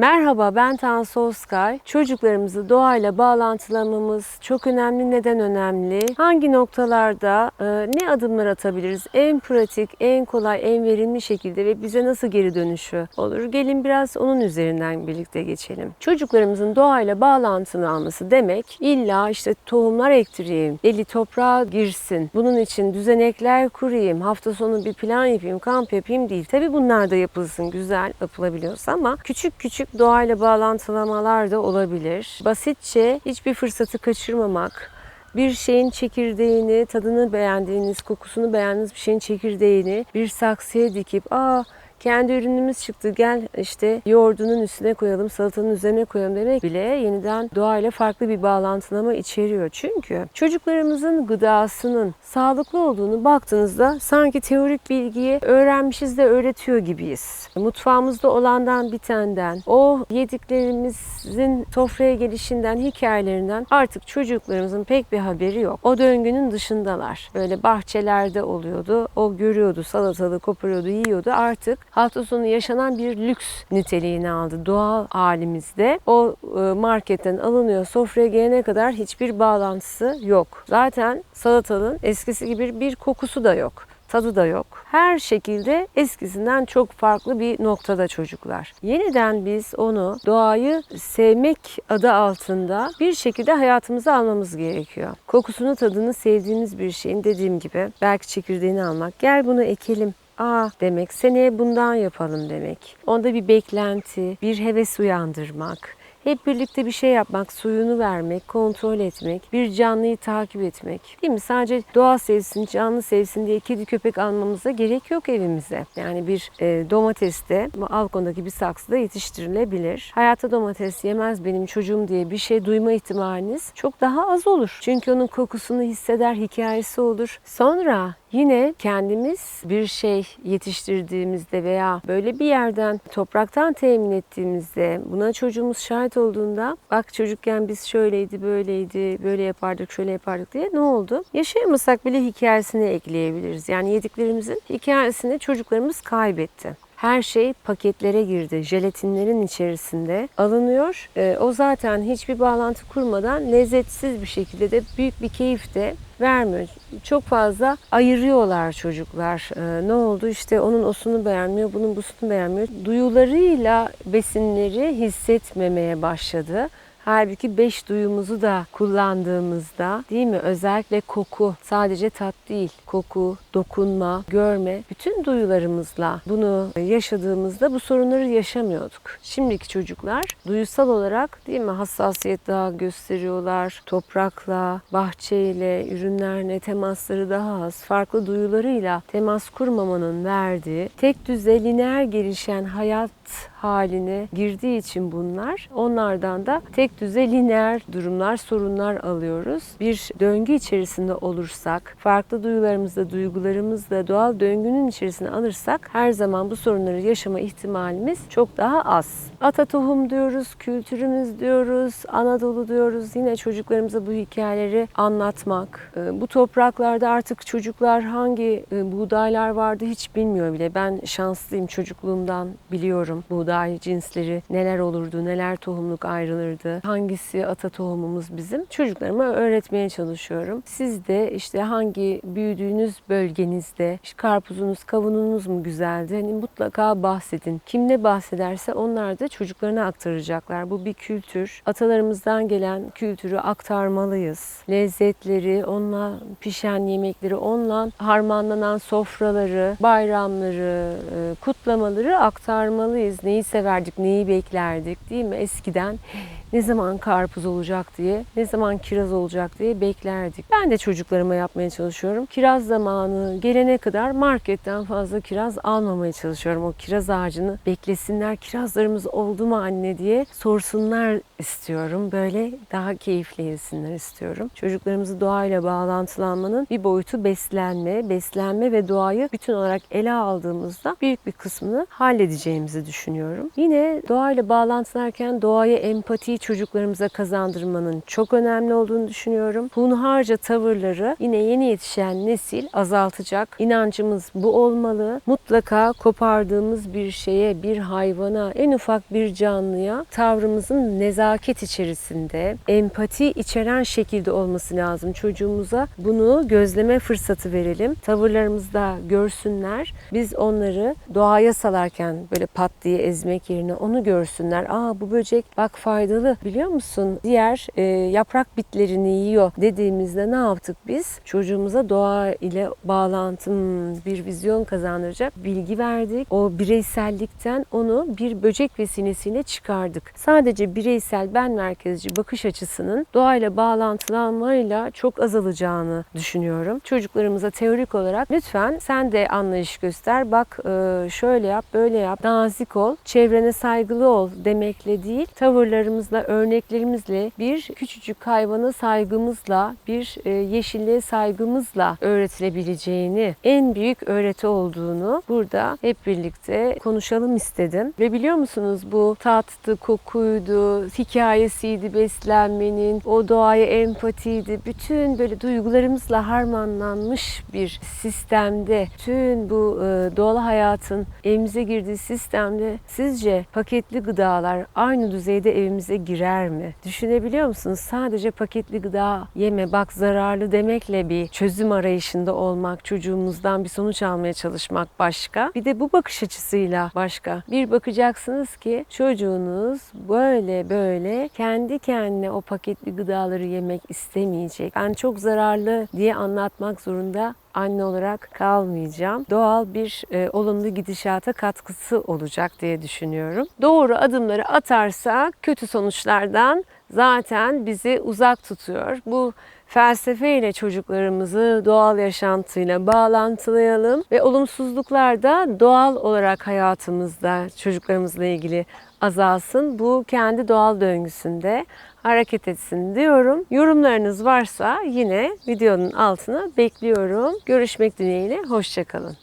Merhaba ben Tansu Oskay. Çocuklarımızı doğayla bağlantılamamız çok önemli. Neden önemli? Hangi noktalarda e, ne adımlar atabiliriz? En pratik, en kolay, en verimli şekilde ve bize nasıl geri dönüşü olur? Gelin biraz onun üzerinden birlikte geçelim. Çocuklarımızın doğayla bağlantılı alması demek illa işte tohumlar ektireyim, eli toprağa girsin. Bunun için düzenekler kurayım, hafta sonu bir plan yapayım, kamp yapayım değil. Tabii bunlar da yapılsın, güzel yapılabiliyorsa ama küçük küçük doğayla bağlantılamalar da olabilir. Basitçe hiçbir fırsatı kaçırmamak, bir şeyin çekirdeğini, tadını beğendiğiniz, kokusunu beğendiğiniz bir şeyin çekirdeğini bir saksıya dikip aa kendi ürünümüz çıktı gel işte yoğurdunun üstüne koyalım, salatanın üzerine koyalım demek bile yeniden doğayla farklı bir bağlantılama içeriyor. Çünkü çocuklarımızın gıdasının sağlıklı olduğunu baktığınızda sanki teorik bilgiyi öğrenmişiz de öğretiyor gibiyiz. Mutfağımızda olandan bitenden, o yediklerimizin sofraya gelişinden, hikayelerinden artık çocuklarımızın pek bir haberi yok. O döngünün dışındalar. Böyle bahçelerde oluyordu. O görüyordu, salatalığı koparıyordu, yiyordu. Artık hafta sonu yaşanan bir lüks niteliğini aldı. Doğal halimizde o e, marketten alınıyor sofraya gelene kadar hiçbir bağlantısı yok. Zaten salatalığın eskisi gibi bir kokusu da yok tadı da yok. Her şekilde eskisinden çok farklı bir noktada çocuklar. Yeniden biz onu doğayı sevmek adı altında bir şekilde hayatımıza almamız gerekiyor. Kokusunu tadını sevdiğimiz bir şeyin dediğim gibi belki çekirdeğini almak. Gel bunu ekelim Aa demek, seneye bundan yapalım demek. Onda bir beklenti, bir heves uyandırmak. Hep birlikte bir şey yapmak, suyunu vermek, kontrol etmek, bir canlıyı takip etmek. Değil mi? Sadece doğa sevsin, canlı sevsin diye kedi köpek almamıza gerek yok evimize. Yani bir e, domates de balkondaki bir saksıda yetiştirilebilir. Hayatta domates yemez benim çocuğum diye bir şey duyma ihtimaliniz çok daha az olur. Çünkü onun kokusunu hisseder, hikayesi olur. Sonra Yine kendimiz bir şey yetiştirdiğimizde veya böyle bir yerden topraktan temin ettiğimizde buna çocuğumuz şahit olduğunda bak çocukken biz şöyleydi böyleydi böyle yapardık şöyle yapardık diye ne oldu? Yaşayamasak bile hikayesini ekleyebiliriz. Yani yediklerimizin hikayesini çocuklarımız kaybetti her şey paketlere girdi. Jelatinlerin içerisinde alınıyor. E, o zaten hiçbir bağlantı kurmadan lezzetsiz bir şekilde de büyük bir keyif de vermiyor. Çok fazla ayırıyorlar çocuklar. Ee, ne oldu işte onun osunu beğenmiyor, bunun busunu beğenmiyor. Duyularıyla besinleri hissetmemeye başladı. Halbuki beş duyumuzu da kullandığımızda değil mi? Özellikle koku, sadece tat değil. Koku, dokunma, görme, bütün duyularımızla bunu yaşadığımızda bu sorunları yaşamıyorduk. Şimdiki çocuklar duyusal olarak değil mi hassasiyet daha gösteriyorlar. Toprakla, bahçeyle, ürünlerle temasları daha az. Farklı duyularıyla temas kurmamanın verdiği tek düze lineer gelişen hayat haline girdiği için bunlar onlardan da tek düze lineer durumlar, sorunlar alıyoruz. Bir döngü içerisinde olursak, farklı duyularımızda, duygularımızda doğal döngünün içerisine alırsak her zaman bu sorunları yaşama ihtimalimiz çok daha az. Ata tohum diyoruz, kültürümüz diyoruz, Anadolu diyoruz. Yine çocuklarımıza bu hikayeleri anlatmak. Bu topraklarda artık çocuklar hangi buğdaylar vardı hiç bilmiyor bile. Ben şanslıyım çocukluğumdan biliyorum buğday cinsleri neler olurdu, neler tohumluk ayrılırdı, hangisi ata tohumumuz bizim çocuklarıma öğretmeye çalışıyorum. Siz de işte hangi büyüdüğünüz bölgenizde işte karpuzunuz, kavununuz mu güzeldi? Hani mutlaka bahsedin. Kim ne bahsederse onlar da çocuklarına aktaracaklar. Bu bir kültür. Atalarımızdan gelen kültürü aktarmalıyız. Lezzetleri, onunla pişen yemekleri, onunla harmanlanan sofraları, bayramları, e, kutlamaları aktarmalıyız. Neyi severdik, neyi beklerdik değil mi? Eskiden ne zaman karpuz olacak diye, ne zaman kiraz olacak diye beklerdik. Ben de çocuklarıma yapmaya çalışıyorum. Kiraz zamanı gelene kadar marketten fazla kiraz almamaya çalışıyorum. O kiraz ağacını beklesinler, kirazlarımız oldu mu anne diye sorsunlar istiyorum. Böyle daha keyifli yesinler istiyorum. Çocuklarımızı doğayla bağlantılanmanın bir boyutu beslenme. Beslenme ve doğayı bütün olarak ele aldığımızda büyük bir kısmını halledeceğimizi düşünüyorum. Yine doğayla bağlantılarken doğaya empati çocuklarımıza kazandırmanın çok önemli olduğunu düşünüyorum. Hunharca tavırları yine yeni yetişen nesil azaltacak. İnancımız bu olmalı. Mutlaka kopardığımız bir şeye, bir hayvana, en ufak bir canlıya tavrımızın nezaket içerisinde, empati içeren şekilde olması lazım. Çocuğumuza bunu gözleme fırsatı verelim. Tavırlarımızda görsünler. Biz onları doğaya salarken böyle pat diye ezmek yerine onu görsünler. Aa bu böcek bak faydalı biliyor musun? Diğer e, yaprak bitlerini yiyor dediğimizde ne yaptık biz? Çocuğumuza doğa ile bağlantım bir vizyon kazandıracak bilgi verdik. O bireysellikten onu bir böcek vesilesiyle çıkardık. Sadece bireysel ben merkezci bakış açısının doğayla bağlantılanmayla çok azalacağını düşünüyorum. Çocuklarımıza teorik olarak lütfen sen de anlayış göster. Bak e, şöyle yap, böyle yap. Nazik ol, çevrene saygılı ol demekle değil, tavırlarımızla, örneklerimizle, bir küçücük hayvana saygımızla, bir e, yeşilliğe saygımızla öğretilebileceğini, en büyük öğreti olduğunu burada hep birlikte konuşalım istedim. Ve biliyor musunuz bu tattı, kokuydu, hikayesiydi beslenmenin, o doğaya empatiydi. Bütün böyle duygularımızla harmanlanmış bir sistemde, tüm bu e, doğal hayatın evimize girdiği sistemde sizce paketli gıdalar aynı düzeyde evimize girer mi? Düşünebiliyor musunuz? Sadece paketli gıda yeme bak zararlı demekle bir çözüm arayışında olmak, çocuğumuzdan bir sonuç almaya çalışmak başka. Bir de bu bakış açısıyla başka. Bir bakacaksınız ki çocuğunuz böyle böyle kendi kendine o paketli gıdaları yemek istemeyecek. Ben çok zararlı diye anlatmak zorunda anne olarak kalmayacağım. Doğal bir e, olumlu gidişata katkısı olacak diye düşünüyorum. Doğru adımları atarsak kötü sonuçlardan zaten bizi uzak tutuyor. Bu felsefeyle çocuklarımızı doğal yaşantıyla bağlantılayalım ve olumsuzluklar da doğal olarak hayatımızda çocuklarımızla ilgili azalsın. Bu kendi doğal döngüsünde hareket etsin diyorum. Yorumlarınız varsa yine videonun altına bekliyorum. Görüşmek dileğiyle, hoşçakalın.